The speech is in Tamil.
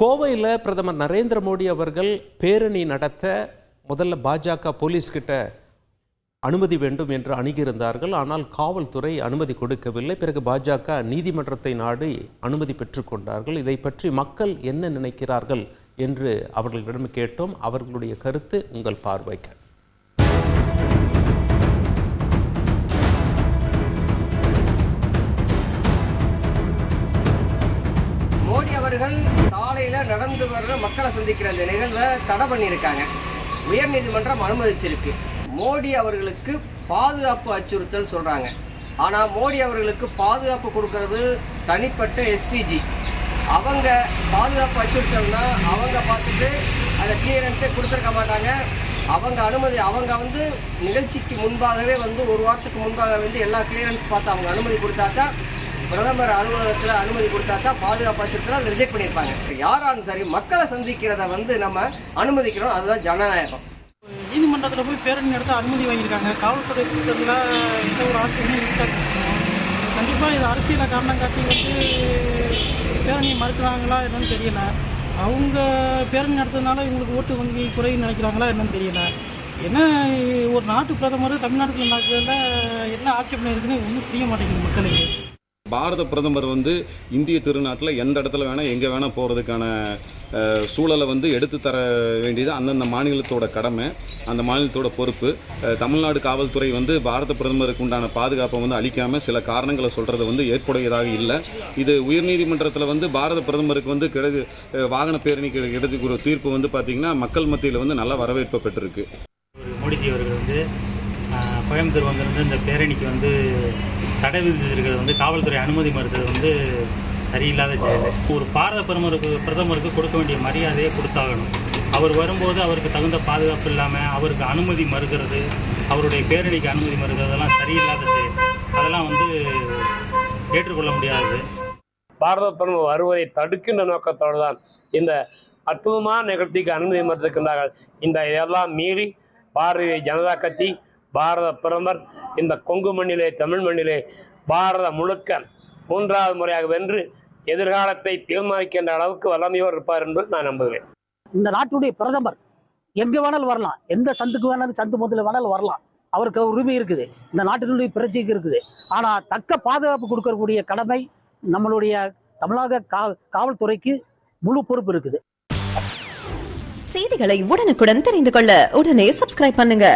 கோவையில் பிரதமர் நரேந்திர மோடி அவர்கள் பேரணி நடத்த முதல்ல பாஜக போலீஸ்கிட்ட அனுமதி வேண்டும் என்று அணுகியிருந்தார்கள். ஆனால் காவல்துறை அனுமதி கொடுக்கவில்லை. பிறகு பாஜக நீதிமன்றத்தை நாடி அனுமதி பெற்றுக்கொண்டார்கள் இதை பற்றி மக்கள் என்ன நினைக்கிறார்கள் என்று அவர்களிடம் கேட்டோம். அவர்களுடைய கருத்து உங்கள் பார்வைக்கு. அவர்கள் சாலையில நடந்து வர்ற மக்களை சந்திக்கிற அந்த நிகழ்வை தடை பண்ணியிருக்காங்க. உயர்நீதிமன்றம் அனுமதிச்சிருக்கு. மோடி அவர்களுக்கு பாதுகாப்பு அச்சுறுத்தல் சொல்றாங்க. ஆனா மோடி அவர்களுக்கு பாதுகாப்பு கொடுக்கறது தனிப்பட்ட எஸ்பிஜி அவங்க பாதுகாப்பு அச்சுறுத்தல்னா அவங்க பார்த்துட்டு அதை கிளியரன்ஸே கொடுத்துருக்க மாட்டாங்க. அவங்க அனுமதி அவங்க வந்து நிகழ்ச்சிக்கு முன்பாகவே வந்து ஒரு வாரத்துக்கு முன்பாக வந்து எல்லா கிளியரன்ஸ் பார்த்து அவங்க அனுமதி கொடுத்தா தான் பிரதமர் அலுவலகத்தில் அனுமதி கொடுத்தா தான் பாதுகாப்பு ரிஜெக்ட் பண்ணியிருப்பாங்க. யாராலும் சரி மக்களை சந்திக்கிறத வந்து நம்ம அனுமதிக்கிறோம் அதுதான் ஜனநாயகம். நீதிமன்றத்தில் போய் பேரணி நடத்த அனுமதி வாங்கியிருக்காங்க. காவல்துறை கூட்டத்தில் எந்த ஒரு ஆட்சியுமே இருக்காது. கண்டிப்பாக இது அரசியல காரணம் காட்டி வந்து பேரணியை மறுக்கிறாங்களா என்னன்னு தெரியல. அவங்க பேரணி நடத்துறதுனால இவங்களுக்கு ஓட்டு வங்கி குறைன்னு நினைக்கிறாங்களா என்னன்னு தெரியல. என்ன ஒரு நாட்டு பிரதமர் தமிழ்நாட்டுக்குள்ள நடக்கிறதுல என்ன ஆட்சேபனை இருக்குன்னு ஒன்றும் புரிய மாட்டேங்குது மக்களுக்கு. பாரத பிரதமர் வந்து இந்திய திருநாட்டில் எந்த இடத்துல வேணால் எங்கே வேணால் போகிறதுக்கான சூழலை வந்து எடுத்து தர வேண்டியது அந்தந்த மாநிலத்தோட கடமை அந்த மாநிலத்தோட பொறுப்பு. தமிழ்நாடு காவல்துறை வந்து பாரத பிரதமருக்கு உண்டான பாதுகாப்பை வந்து அளிக்காமல் சில காரணங்களை சொல்கிறது வந்து ஏற்புடையதாக இல்லை. இது உயர்நீதிமன்றத்தில் வந்து பாரத பிரதமருக்கு வந்து கிடை வாகன பேரணிக்கு கிடைச்சிக்கிற தீர்ப்பு வந்து பார்த்திங்கன்னா மக்கள் மத்தியில் வந்து நல்ல வரவேற்பு பெற்றிருக்கு. மோடிஜி அவர்கள் வந்து கோயம்புத்தூர் வந்திருந்து இந்த பேரணிக்கு வந்து தடை விதிச்சிருக்கிறது வந்து காவல்துறை அனுமதி மறுத்தது வந்து சரியில்லாத செயல். ஒரு பாரத பிரதமருக்கு பிரதமருக்கு கொடுக்க வேண்டிய மரியாதையை கொடுத்தாகணும். அவர் வரும்போது அவருக்கு தகுந்த பாதுகாப்பு இல்லாமல் அவருக்கு அனுமதி மறுக்கிறது அவருடைய பேரணிக்கு அனுமதி மறுக்கிறதெல்லாம் சரியில்லாத செயல். அதெல்லாம் வந்து ஏற்றுக்கொள்ள முடியாது. பாரத பிரதமர் வருவதை தடுக்கின்ற நோக்கத்தோடு தான் இந்த அற்புதமான நிகழ்ச்சிக்கு அனுமதி மறுத்திருக்கின்றார்கள். இந்த இதெல்லாம் மீறி பாரதிய ஜனதா கட்சி பாரத பிரதமர் இந்த கொங்கு மண்ணிலே தமிழ் மண்ணிலே பாரதம் முழுக்க மூன்றாவது முறையாக வென்று எதிர்காலத்தை தீர்மானிக்கின்ற அளவுக்கு வல்லமையோர் இருப்பார் என்று நான் நம்புகிறேன். இந்த நாட்டுடைய பிரதமர் எங்க வேணாலும் வரலாம். எந்த சந்துக்கு வேணாலும் சந்து முதல்ல வேணாலும் வரலாம். அவருக்கு உரிமை இருக்குது. இந்த நாட்டினுடைய பிரச்சனைக்கு இருக்குது. ஆனா தக்க பாதுகாப்பு கொடுக்கக்கூடிய கடமை நம்மளுடைய தமிழக காவல்துறைக்கு முழு பொறுப்பு இருக்குது. செய்திகளை உடனுக்குடன் தெரிந்து கொள்ள உடனே சப்ஸ்கிரைப் பண்ணுங்க.